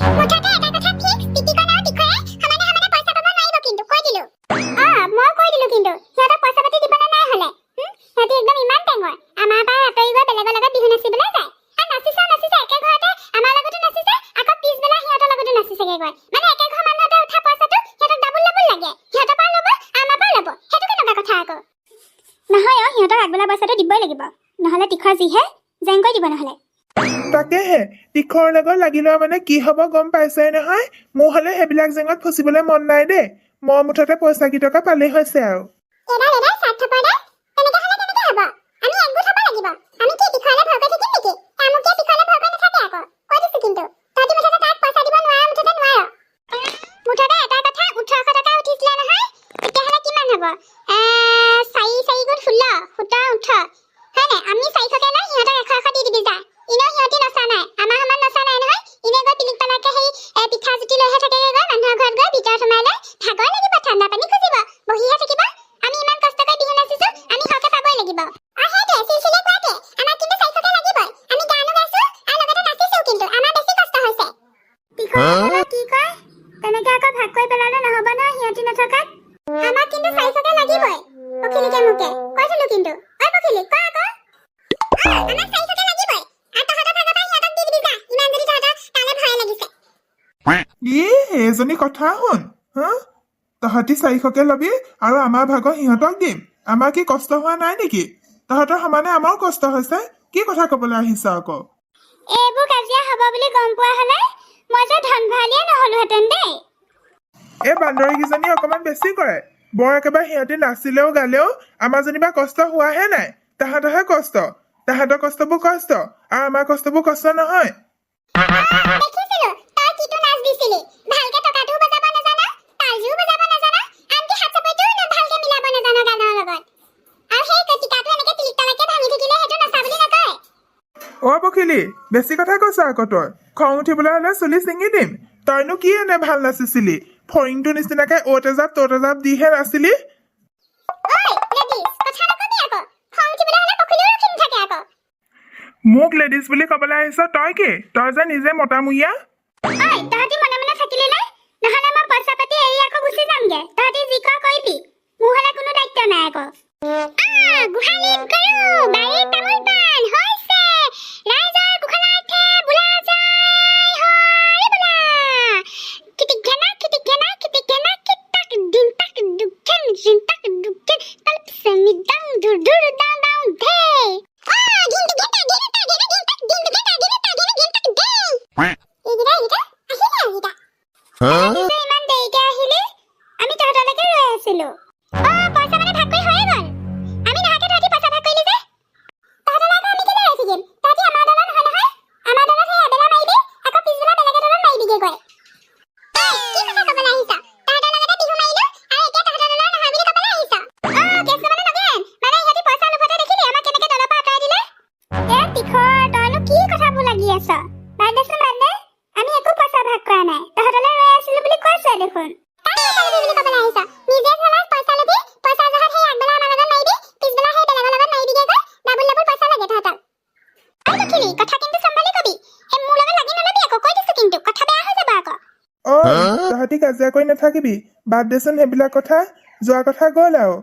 সিহঁতৰ সিহঁতৰ নহয় অ সিহঁতক আগবেলা পইচাটো দিবই লাগিব। নহ'লে তীখৰ যিহে জেং কৰি দিব নহ'লে। তাকেহে। তীখৰ লগত লাগি লোৱা মানে কি হ'ব গম পাইছাই নহয়? মোৰ হ'লে সেইবিলাক জেঙত ফচিবলৈ মন নাই দেই। মই মুঠতে পইচা কেইটকা পালেই হৈছে আৰু। দে। আমি কি তীখৰলে ভয় কৰি থাকিম নেকি? আমুকে তীখৰলে ভয় কৰি নাথাকে আকৌ। কৈ দিছো কিন্তু? তীখৰে কি কয়? তেনেকে আকৌ ভাগ কৰি পেলালে নহ'ব নহয় সিহঁতি নথকাত? আমাক কিন্তু চাৰিশকে লাগিবই। পখিলিকে মোকে। কৈ থলো কিন্তু। ঐ পখিলি কোৱা আকৌ। অ, আমাক চাৰিশকে লাগিবই। আৰু তহঁতৰ ভাগৰ পৰা সিহঁতক দি দিবি যা। ইমান যদি তহঁতৰ তালে ভয় লাগিছে। ই এইজনী কথা শুন হা? তহঁতি চাৰিশকে ল'বি আৰু আমাৰ ভাগৰ সিহঁতক দিম। আমাৰ কি কষ্ট হোৱা নাই নেকি? তহঁতৰ সমানে আমাৰো কষ্ট হৈছে। কি কথা ক'বলৈ আহিছ আকৌ? এইবোৰ কাজিয়া হ'ব বুলি গম পোৱা হ'লে মই যে ধন ভৰালিয়ে নহ'লোহেঁতেন দেই। এই বান্দৰীকেইজনী অকণমান বেছি কৰে। বৰ একেবাৰে সিহঁতি নাচিলেও গালেও আমাৰ যেনিবা কষ্ট হোৱাহে নাই। তাহাঁতৰহে কষ্ট। তাহাঁতৰ কষ্টবোৰ কষ্ট আৰু আমাৰ কষ্টবোৰ কষ্ট নহয়। দেখিছিলো তই কিটো নাচ দিছিলি। ভালকে টকাটোও বজাব নাজানা তালযোও বজাব নাজানা আনকি হাত চাপৰিটোও ন- ভালকে মিলাব নাজানা গানৰ লগত। আৰু সেই কটিকাটো এনেকে টিলিক টালাকে ভাঙি থাকিলে সেইটো নচা বুলি নকয়। অ পখিলি বেছি কথা কৈছ আকৌ তই। খং উঠিবলৈ হ'লে চুলি ছিঙি দিম? তইনো কি এনে ভাল নাচিছিলি? ফৰিংটো নিচিনাকে অ'ত এজাপ ত'ত এজাপ দিহে নাচিলি? ঐ লেডিজ কথা নকবি আকৌ। খং উঠিবলৈ হ'লে পখিলেও ৰখি নাথাকে আকৌ। মোক লেডিজ বুলি ক'বলৈ আহিছ তই কি? তই যে নিজে মতামূৰীয়া? ঐ তহঁতি মনে মনে থাকিলি নে? নহ'লে মই পইচা পাতি এৰি আকৌ গুচি যামগে। তহঁতি যি কৰ কৰিবি। মোৰ হ'লে কোনো দায়িত্ব নাই আকৌ। আহ, গোহালিত গৰু, বাৰীত তামোল পাণ, হৈছে। ৰাইজৰ কুশলাৰ্থে কথাবোৰ লাগি আছ? বাদ দেচোন, বাদ দে। আমি একো পইচা ভাগ কৰা নাই। তহঁতলৈ ৰৈ আছিলো বুলি কৈছে দেখোন। কথা কিন্তু চম্ভালি কবি। মোৰ লগত লাগি নলবি আকৌ কৈ দিছো কিন্তু কথা বেয়া হৈ যাব আকৌ। অ তহঁতি কাজিয়া কৰি নাথাকিবি। বাদ দেচোন সেইবিলাক কথা যোৱা কথা গ'ল আৰু।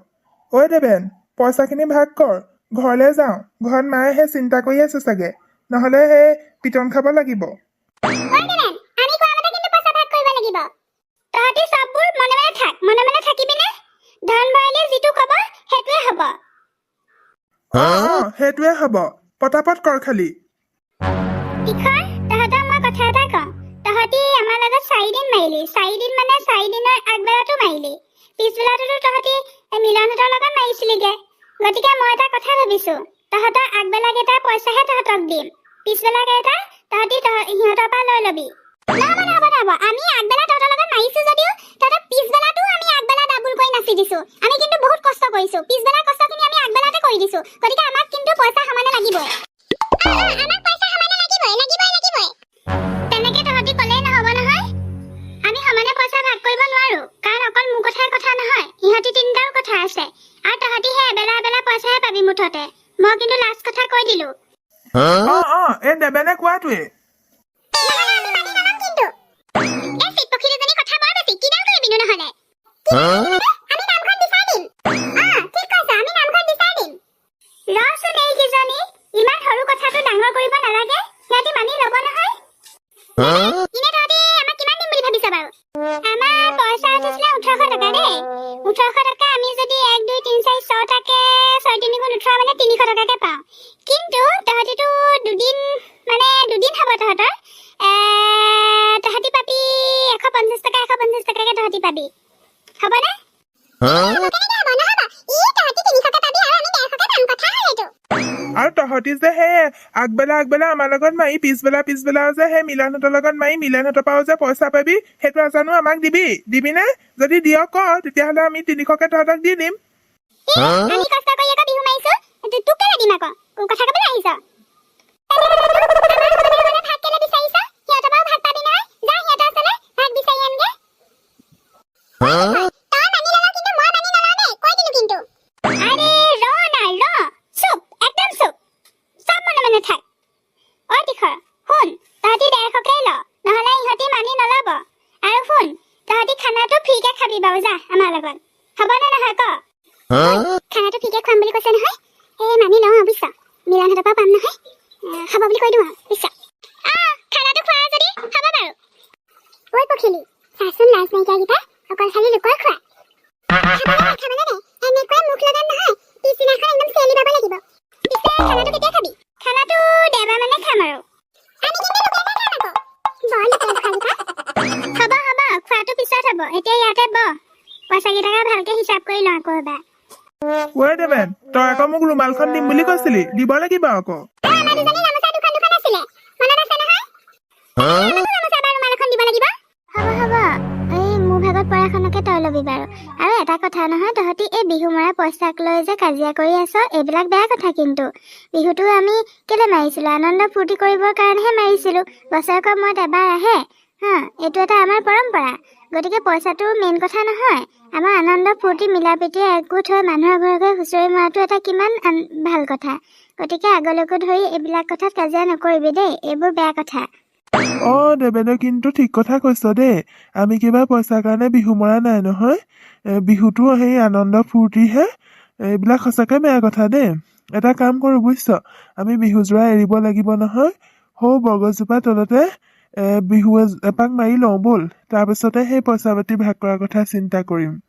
ঐ দেৱেন পইচাখিনি ভাগ কৰ ঘৰলৈ যাওঁ। ঘৰত মায়েহে চিন্তা কৰি আছে চাগে। নহ'লে সেই পিটন খাব লাগিব। আমি কোৱা মতে কিন্তু পইচা ভাগ কৰিব লাগিব। তহঁতি চববোৰ মনে মনে থাক মনে মনে থাকিবিনে ধন ভৰালীয়ে যিটো ক'ব সেইটোৱে হ'ব। অ অ সেইটোৱে হ'ব। পটাপট কৰ খালি। তীখৰ তহঁতক মই কথা এটা কওঁ তহঁতি আমাৰ লগত চাৰিদিন মাৰিলি। চাৰিদিন মানে চাৰিদিনৰ আগবেলাটো মাৰিলি। পিছবেলাটোতো তহঁতি মিলনহঁতৰ লগত মাৰিছিলিগে। গতিকে মই এটা কথা ভাবিছো। তহঁতৰ আগবেলাকেইটাৰ পইচাহে তহঁতক দিম। পিছবেলা কেইটা তহঁতি তহ- সিহঁতৰ পৰা লৈ ল'বি। নহ'ব নহ'ব নহ'ব আমি আগবেলা তহঁতৰ লগত মাৰিছো যদিও, তহঁতৰ পিছবেলাটো আমি আগবেলা ডাবুল কৰি নাচি দিছো। আমি কিন্তু বহুত কষ্ট কৰিছো। পিছবেলা কষ্টখিনি আমি আগবেলাতে কৰি দিছো। গতিকে আমাক কিন্তু পইচা সমানে লাগিবই। আমাক এ বেনে কোৱাটোৱে। ইমান সৰু কথাটো ডাঙৰ কৰিব নালাগে সিহঁতি মানি ল'ব নহয়। তিনিশকে পাবি এইটো আৰু তহঁতি যে সেই আগবেলা আগবেলা আমাৰ লগত মাৰি পিছবেলা পিছবেলাও যে সেই মিলনহঁতৰ লগত মাৰি মিলনহঁতৰ পৰাও যে পইচা পাবি সেইটো জানো আমাক দিবি দিবিনে যদি দিয় ক তেতিয়াহ'লে আমি তিনিশকে তহঁতক দি দিম আমি কষ্ট কৰি আকৌ বিহু মাৰিছো তোক কেলে দিম আকৌ কথা ক'বলৈ আহিছ আমাৰ ঘৰতে ভাত কেলে বিচাৰিছ সিহঁতৰ পৰাও ভাত পাবি নহয় যা সিহঁতৰ ওচৰলৈ ভাত বিচাৰি আনগে তই মানি ল'ল কিন্তু মই মানি নলওঁ দেই কৈ দিলো কিন্তু আৰে ৰ না ৰ চুপ একদম চুপ চব মনে মনে থাক। অ তিখৰ শুন তহঁতি ডেৰশকে ল নহ'লে ইহঁতি মানি নল'ব। আৰু শুন তহঁতি খানাটো ফ্ৰীকে খাবি বাৰু যা আমাৰ লগত। হ'বনে নহয় ক? খানাটো ফ্ৰীকে খুৱাম বুলি কৈছে নহয়। এই মানি লওঁ বুজিছ? মিলনহঁতৰ পৰা পাম নহয়। খাব বুলি কৈ দিওঁ আৰু বুজিছ? খানাটো খোৱা যদি খাব বাৰু। ঐ পখিলি চাচোন লাজ নাইকিয়াকেইটা অকল খালি লোকৰ খোৱা। খাবনে নাই, খাবনে নাই? এনেকুৱাই মুখ লগাম নহয় পিছদিনাখন একদম চেলি পাব লাগিব। পিছে খানাটো কেতিয়া কৰি লওঁ আকৌ ঐ দেবেন তই আকৌ মোক ৰুমালখন দিম বুলি কৈছিলি দিব লাগিব আকৌ। পৰাখনকে তই ল'বি বাৰু। আৰু এটা কথা নহয় তহঁতি এই বিহু মৰা পইচাক লৈ যে কাজিয়া কৰি আছ এইবিলাক বেয়া কথা কিন্তু। বিহুটো আমি কেলে মাৰিছিলো? আনন্দ ফূৰ্তি কৰিবৰ কাৰণেহে মাৰিছিলো। বছৰেকৰ মূৰত এবাৰ আহে। হা এইটো এটা আমাৰ পৰম্পৰা। গতিকে পইচাটো মেইন কথা নহয়। আমাৰ আনন্দ ফূৰ্তি মিলা প্ৰীতিৰে একগোট হৈ মানুহৰ ঘৰে ঘৰে হুঁচৰি মৰাটো এটা কিমান ভাল কথা। গতিকে আগলৈকো ধৰি এইবিলাক কথাত কাজিয়া নকৰিবি দেই এইবোৰ বেয়া কথা। অ দেবেনে কিন্তু ঠিক কথা কৈছ দেই। আমি কিবা পইচাৰ কাৰণে বিহু মৰা নাই নহয়। বিহুটো সেই আনন্দ ফূৰ্তিহে এইবিলাক সঁচাকে বেয়া কথা দেই। এটা কাম কৰো বুজিছ আমি বিহু যোৰা এৰিব লাগিব নহয়। সৌ বৰগছজোপা তলতে এ, বিহু এজ- এপাক মাৰি লওঁ ব'ল। তাৰপিছতে সেই পইচা পাতি ভাগ কৰাৰ কথা চিন্তা কৰিম।